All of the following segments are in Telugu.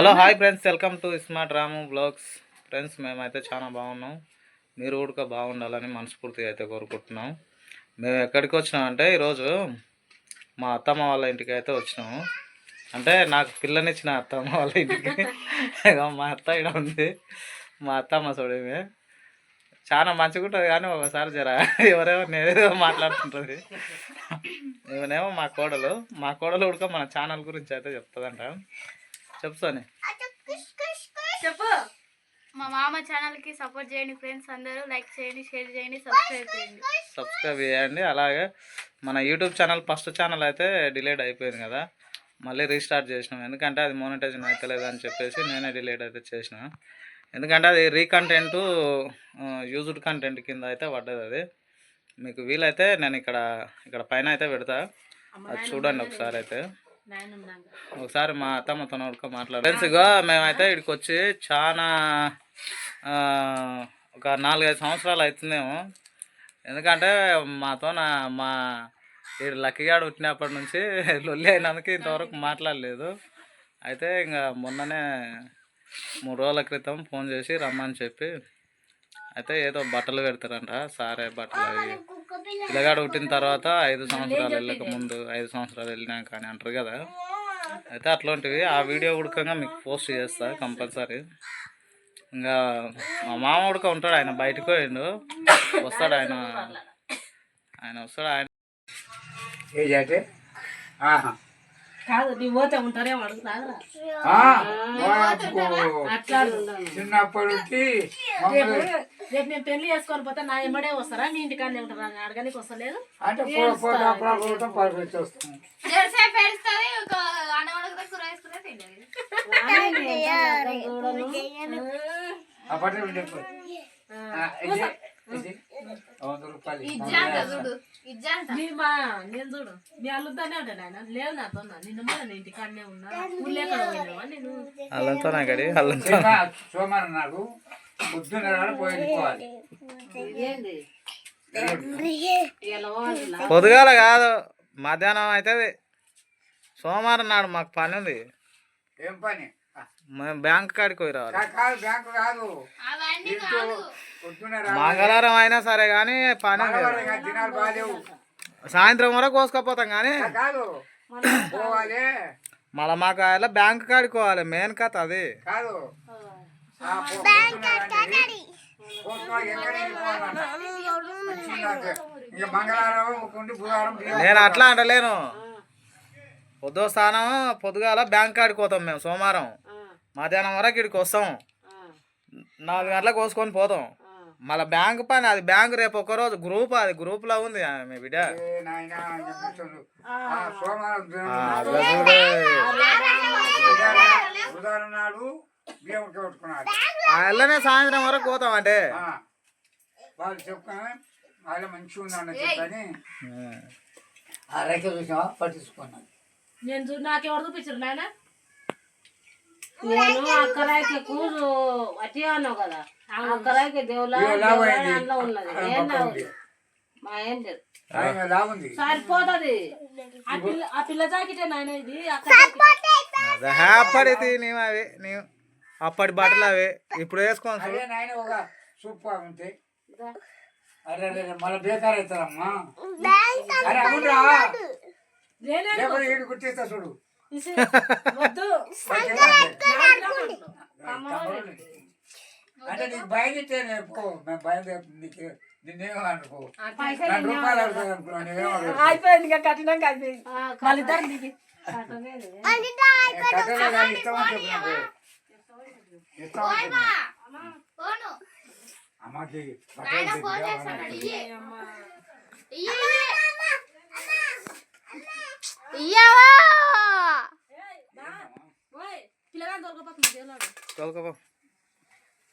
Hello hi friends welcome to smart Ramu blogs. Friends మేమైతే చాలా బాగున్నాం. మీరు కూడా బాగుండాలని మనస్ఫూర్తిగా అయితే కోరుకుంటున్నాం. మేము ఎక్కడికి వచ్చినామంటే ఈరోజు మా అత్తమ్మ వాళ్ళ ఇంటికి అయితే వచ్చినాము. అంటే నాకు పిల్లనిచ్చిన అత్తమ్మ వాళ్ళ ఇంటికి. మా అత్త ఇక్కడ ఉంది. మా అత్తమ్మ చూడమే చాలా మంచిగా ఉంటుంది కానీ ఒకసారి జర ఎవరేమో నేనేదో మాట్లాడుతుంటుంది. ఈమెనేమో మా కోడలు. మా కోడలు ఉడక మన ఛానల్ గురించి అయితే చెప్తుందంట. చెప్తాను. చెప్పు. మా మామ ఛానల్కి సపోర్ట్ చేయండి ఫ్రెండ్స్ అందరూ. లైక్ చేయండి షేర్ చేయండి సబ్స్క్రైబ్ చేయండి. సబ్స్క్రైబ్ చేయండి. అలాగే మన యూట్యూబ్ ఛానల్ ఫస్ట్ ఛానల్ అయితే డిలేట్ అయిపోయింది కదా. మళ్ళీ రీస్టార్ట్ చేసినాం. ఎందుకంటే అది మోనిటైజన్ అవుతలేదు అని చెప్పేసి నేనే డిలేట్ అయితే చేసిన. ఎందుకంటే అది రీకంటెంట్ యూజ్డ్ కంటెంట్ కింద అయితే పడ్డది అది. మీకు వీలైతే నేను ఇక్కడ ఇక్కడ పైన అయితే పెడతా. అది చూడండి ఒకసారి అయితే. ఒకసారి మా అత్తమ్మతో ఒక మాట్లాడు. ఫ్రెండ్స్ ఇగో మేమైతే ఇక్కడికి వచ్చి చాలా ఆ, ఒక నాలుగైదు సంవత్సరాలు అవుతుందేమో. ఎందుకంటే మాతో నా మా ఈ లక్కీగాడు పుట్టినప్పటి నుంచి లొల్లి అయినందుకు ఇంతవరకు మాట్లాడలేదు. అయితే ఇంకా మొన్ననే మూడు రోజుల క్రితం ఫోన్ చేసి రమ్మని చెప్పి అయితే ఏదో బట్టలు పెడతారంట సారే బట్టలు అవి. పిల్లగాడు పుట్టిన తర్వాత ఐదు సంవత్సరాలు వెళ్ళక ముందు ఐదు సంవత్సరాలు వెళ్ళినాక అని అంటారు కదా. అయితే అట్లాంటివి ఆ వీడియో ఉడకంగా మీకు పోస్ట్ చేస్తా కంపల్సరీ. ఇంకా మా మామ ఉడక ఉంటాడు ఆయన బయటకు పోయిండు. వస్తాడు ఆయన. ఆయన వస్తాడు ఆయన ఆహా. కాదు నీ పోతే ఉంటారేమో అడుగుతారా. చిన్నప్పటి నుంచి రేపు నేను పెళ్ళి చేసుకొని పోతే నా ఎమ్మడే వస్తారా? నీ ఇంటికాడనే ఉంటారా అడగడానికి వస్తలేదు. అంటే అప్పటి నుండి ఎప్పుడు? ఆ, ఇది ఇది వంద రూపాయలు ఇజ్జాంట చూడు ఇజ్జాంట నీ మా నేను చూడు నీ అల్లుద్దానే ఉంటాను ఆయన లేవు నాతో నిన్ను మన నీ ఇంటికాడనే ఉన్నా. ఊళ్ళో ఎక్కడ పోయినావా నేను వాళ్ళతో నాకడి సోమవారం పొద్దున్న ఏంది? ఇలా పోవాలా? పొద్దుగాల కాదు మధ్యాహ్నం అవుతుంది సోమవారం నాడు మాకు పని ఉంది ఏం పని? మేము బ్యాంక్ కాడికి పోయి రావాలి. కాదు బ్యాంకు కాదు. మంగళవారం అయినా సరే కానీ పని ఉంది మంగళవారం కాదు, దినాలు బాగాలేవు సాయంత్రం వరకు కోసుకపోతాం కానీ కాదు పోవాలి. మళ్ళీ మాకు అలా బ్యాంక్ కాడికి పోవాలి. మెయిన్ కథ అది. కాదు. ఆ, పో- పొద్దున్న రండి. పోసుకోవాలి, ఎక్కడ వెళ్ళిపోవాలన్నా. మంచిగా ఉంది. ఇక మంగళవారం ఉండి బుధవారం బియ్యం నేను అట్లా అంటలేను. పొద్దు స్థానం పొద్దుగాల బ్యాంక్ కాడికి పోతాం మేము సోమవారం. మధ్యాహ్నం వరకు ఇక్కడికి వస్తాం. ఆ, నాలుగు గంటలకు కోసుకొని పోతాం. ఆ. మళ్ళీ బ్యాంక్ పని అది బ్యాంక్ రేపు ఒక్కరోజు గ్రూప్ అది గ్రూప్లో ఉంది ఆ, మీ బిడ్డ సాయంత్రం వరకు పోతాం అంటే. వాళ్ళు వాళ్ళు మంచిగా ఉందని చెప్పని. ఆ. రైతు చూసావా? పట్టించుకున్నాను నేను చూడు నాకెవరు చూపించారు నాయన? నేను. అక్కరాయికి కూజు అట్టి అన్నావు కదా. అక్కరాయికి దేవులా ఉన్నది. ఏం. మా ఏం లేదు. సరిపోతుంది. ఆ పిల్ల జాకెటే నాయన ఇది? అక్కడ హ్యాపడితే నీవు అవి నీవు. అప్పటి బట్టలు అవి ఇప్పుడు వేసుకోను సూపర్ ఉంటే. అరే అరే మళ్ళీ బేకార్ అవుతారమ్మా. అరే అవునరా గుర్తిస్తా చూడు. వద్దు కమ్మలు. అంటే నీకు బయలుదేరితే నేను పో మేము బయలుదేరి నీకు నిన్నేమో అనుకో రెండు రూపాయలు అవుతుంది అనుకున్నాను నువ్వేమో అడుగుతావు. అయిపోయింది ఇంకా కఠినంగా అయిపోయింది వాళ్ళిద్దరు దిగి కట్టెలు కానీ ఇస్తామని చెప్పు నాకు ఇస్తామని చెప్పు పోను అమ్మకి దేవులాడు తోలుకోపో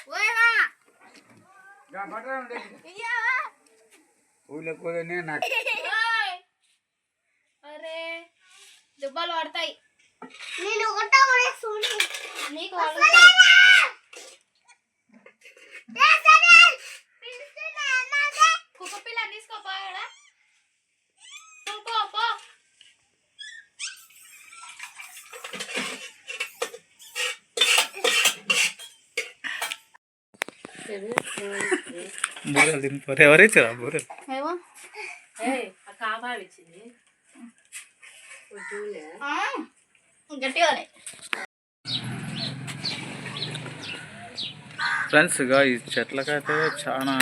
ఓయమా నా బట్టలు ఉండే. ఇయ్యవా ఊళ్ళో కూడా నేను నాకు ఓయ్. అరే దెబ్బలు పడతాయి నేను ఒకటో నీకు పడతాయి. కుక్క పిల్ల తీసుకోపోయాడా పో పో బూరెలు తినిపోరు ఎవరు ఇచ్చారా బూరెలు ఏమో ఏయ్ ఆ కాబావి ఇచ్చింది చూలే ఆ, గట్టిగానే ఫ్రెండ్స్ ఇక ఈ చెట్లకైతే చాలా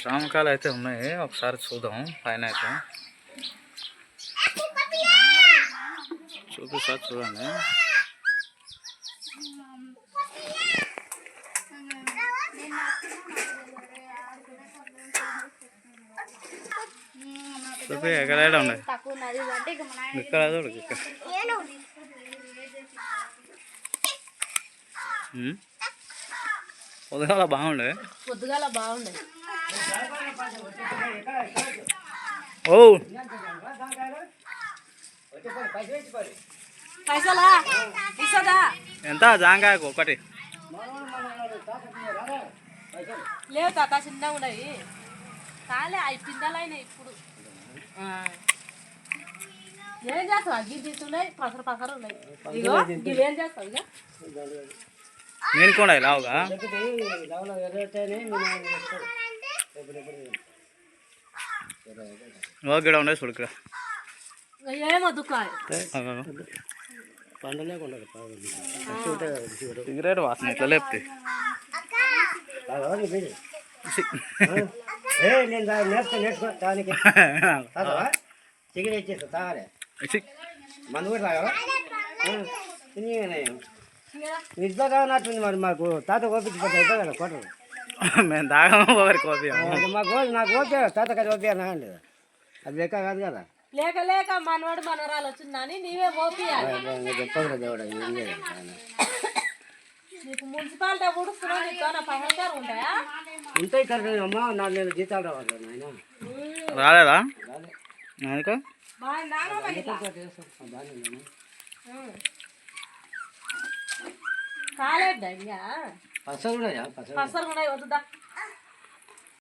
జామకాయలు అయితే ఉన్నాయి ఒకసారి చూద్దాం పైన అయితే చూపిస్తా చూడండి చూపి ఎక్కడ ఇక్కడ చూడు ఇక్కడ. ఉమ్. పొద్దుగాల బాగుండే? పొద్దుగాల బాగుండే. ఓ. ఎంత? జాంకాయకు ఒకటి. లేవు తాత చిన్నగా ఉన్నాయి. కాలే అవి పిందలైనాయి ఇప్పుడు. ఏం చేస్తావు అగ్గి తీసున్నాయి పసరు పసరు ఉన్నాయి ఇగో ఇవేం చేస్తావు ఇక నేను కూడా లావుగా ఓకే ఉండే చూడు ఇక్కడ ఏమొద్దు కాయ సిగరెట్ వాసన ఇట్లా లేపితే నేను నేర్చుకో నేర్చుకో దానికి. సిగరెట్ ఇచ్చేస్తా తాగలే. మందు కూడా తాగవా? నిద్ర కానట్టుంది మరి మాకు. తాత ఓపించిపోతే అయిపోయి కదా కొట్టరు మేము తాగము ఒకరి కోపి మాకు నాకు ఓకే తాత కదా ఓపి లేదు అది లెక్క కాదు కదా. లేక లేక మనవాడు మనవరాలు వచ్చిందని నీవే ఓపియాలి చెప్పదు దేవుడు ఏం నీకు మున్సిపాలిటీ ఉడుస్తున్నావు నీకు ఏమైనా పహల్గారు ఉంటాయా? ఉంటాయి కదా అమ్మ నాలుగు నెలలు జీతాలు రావాలి నాయన. రాలేదా? నాన్న కాలేదు పసలు కూడా పసలు వద్దుదా?